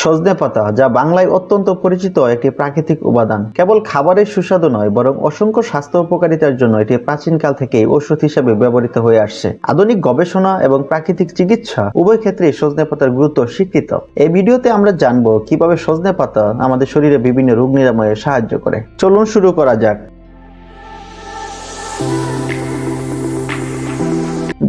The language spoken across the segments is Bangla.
সজনে পাতা, যা বাংলায় অত্যন্ত পরিচিত একটি প্রাকৃতিক উপাদান। কেবল খাবারের সুস্বাদু নয়, বরং অসংখ্য স্বাস্থ্য উপকারিতার জন্য এটি প্রাচীনকাল থেকেই ওষুধ হিসেবে ব্যবহৃত হয়ে আসছে। আধুনিক গবেষণা এবং প্রাকৃতিক চিকিৎসা উভয় ক্ষেত্রে সজনে পাতার গুরুত্ব স্বীকৃত। এই ভিডিওতে আমরা জানব কীভাবে সজনে পাতা আমাদের শরীরে বিভিন্ন রোগ নিরাময়ে সাহায্য করে। চলুন শুরু করা যাক।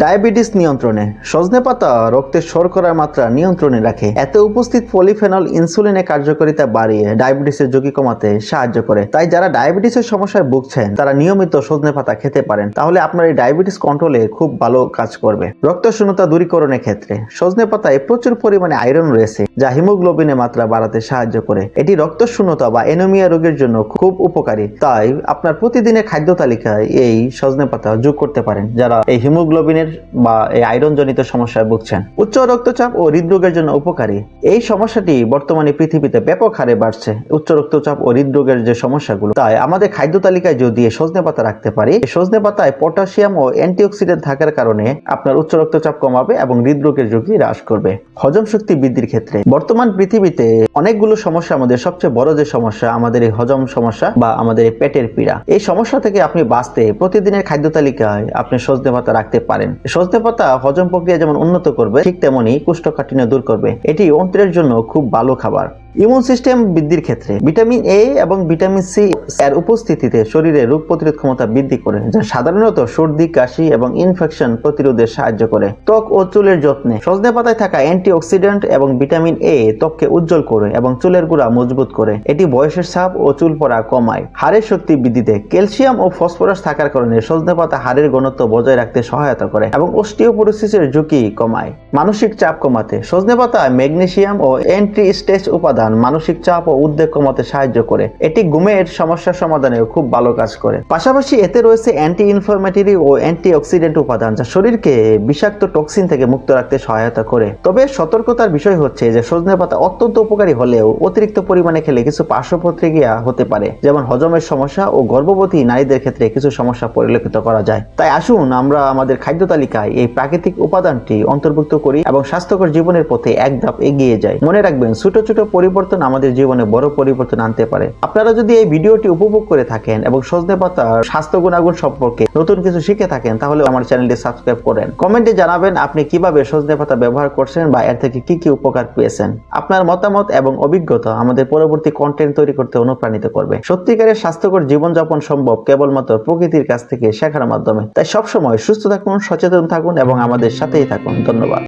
ডায়াবেটিস নিয়ন্ত্রণে। সজনে পাতা রক্তের শর্করার মাত্রা নিয়ন্ত্রণে রাখে। এতে উপস্থিত পলিফেনল ইনসুলিনের কার্যকারিতা বাড়িয়ে ডায়াবেটিসের ঝুঁকি কমাতে সাহায্য করে। তাই যারা ডায়াবেটিসের সমস্যায় ভুগছেন, তারা নিয়মিত সজনে পাতা খেতে পারেন। তাহলে আপনার এই ডায়াবেটিস কন্ট্রোলে খুব ভালো কাজ করবে। রক্ত শূন্যতা দূরীকরণের ক্ষেত্রে সজনে পাতায় প্রচুর পরিমাণে আয়রন রয়েছে, যা হিমোগ্লোবিনের মাত্রা বাড়াতে সাহায্য করে। এটি রক্ত শূন্যতা বা এনোমিয়া রোগের জন্য খুব উপকারী। তাই আপনার প্রতিদিনের খাদ্য তালিকায় এই সজনে পাতা যোগ করতে পারেন। যারা এই হিমোগ্লোবিনের বা এই আয়রন জনিত সমস্যায় ভুগছেন। উচ্চ রক্তচাপ ও হৃদরোগের জন্য উপকারী। এই সমস্যাটি বর্তমানে পৃথিবীতে ব্যাপক হারে বাড়ছে। উচ্চ রক্তচাপ ও হৃদরোগের যে সমস্যাগুলো, তাই আমাদের খাদ্য তালিকায় যদি সজনে পাতা রাখতে পারি সজনে পাতায় পটাশিয়াম ও অ্যান্টিঅক্সিডেন্ট থাকার কারণে আপনার উচ্চ রক্তচাপ কমাবে এবং হৃদরোগের ঝুঁকি হ্রাস করবে। হজম শক্তি বৃদ্ধির ক্ষেত্রে বর্তমান পৃথিবীতে অনেকগুলো সমস্যা আমাদের সবচেয়ে বড় যে সমস্যা, আমাদের এই হজম সমস্যা বা আমাদের পেটের পীড়া, এই সমস্যা থেকে আপনি বাঁচতে প্রতিদিনের খাদ্য তালিকায় আপনি সজনে পাতা রাখতে পারেন। সজনে পাতা হজম প্রক্রিয়া যেমন উন্নত করবে, ঠিক তেমনই কুষ্ঠকাঠিন্য দূর করবে। এটি অন্ত্রের জন্য খুব ভালো খাবার। ইমিউন সিস্টেম বৃদ্ধির ক্ষেত্রে ভিটামিন এ এবং ভিটামিন সি এর উপস্থিতিতে শরীরে রোগ প্রতিরোধ ক্ষমতা বৃদ্ধি করে, যা সাধারণত সর্দি, কাশি এবং ইনফেকশন প্রতিরোধে সাহায্য করে। ত্বক ও চুলের যত্নে সজনে পাতায় থাকা অ্যান্টিঅক্সিডেন্ট এবং ভিটামিন এ ত্বককে উজ্জ্বল করে এবং চুলের গুঁড়া মজবুত করে। এটি বয়সের ছাপ ও চুল পড়া কমায়। হাড়ের শক্তি বৃদ্ধিতে ক্যালসিয়াম ও ফসফরাস থাকার কারণে সজনে পাতা হাড়ের ঘনত্ব বজায় রাখতে সহায়তা করে এবং অস্টিওপোরোসিসের ঝুঁকি কমায়। মানসিক চাপ কমাতে সজনে পাতা, ম্যাগনেসিয়াম ও অ্যান্টি স্ট্রেস উপাদান মানসিক চাপ ও উদ্বেগ কমাতে সাহায্য করে। এটি ঘুমের সমস্যার সমাধানেও খুব ভালো কাজ করে। পাশাপাশি এতে রয়েছে অ্যান্টি ইনফ্লামেটরি ও অ্যান্টি অক্সিডেন্ট উপাদান, যা শরীরকে বিষাক্ত টক্সিন থেকে মুক্ত রাখতে সহায়তা করে। তবে সতর্কতার বিষয় হচ্ছে যে, সজনে পাতা অত্যন্ত উপকারী হলেও অতিরিক্ত পরিমাণে খেলে কিছু পার্শ্ব প্রতিক্রিয়া হতে পারে, যেমন হজমের সমস্যা ও গর্ভবতী নারীদের ক্ষেত্রে কিছু সমস্যা পরিলক্ষিত করা যায়। তাই আসুন আমরা আমাদের খাদ্য তালিকায় এই প্রাকৃতিক উপাদানটি অন্তর্ভুক্ত করি এবং স্বাস্থ্যকর জীবনের পথে এক ধাপ এগিয়ে যাই। মনে রাখবেন, ছোট ছোট পরিবর্তন আমাদের জীবনে বড় পরিবর্তন আনতে পারে। আপনারা যদি এই ভিডিওটি উপভোগ করে থাকেন এবং সজনে পাতার স্বাস্থ্য গুণাগুণ সম্পর্কে নতুন কিছু শিখে থাকেন, তাহলে আমার চ্যানেলটি সাবস্ক্রাইব করেন। কমেন্টে জানাবেন আপনি কীভাবে সজনে পাতা ব্যবহার করছেন বা এর থেকে কি কি উপকার পেয়েছেন। আপনার মতামত এবং অভিজ্ঞতা আমাদের পরবর্তী কন্টেন্ট তৈরি করতে অনুপ্রাণিত করবে। সত্যিকারের স্বাস্থ্যকর জীবনযাপন সম্ভব কেবলমাত্র প্রকৃতির কাছ থেকে শেখার মাধ্যমে। তাই সবসময় সুস্থ থাকুন, সচেতন থাকুন এবং আমাদের সাথেই থাকুন। ধন্যবাদ।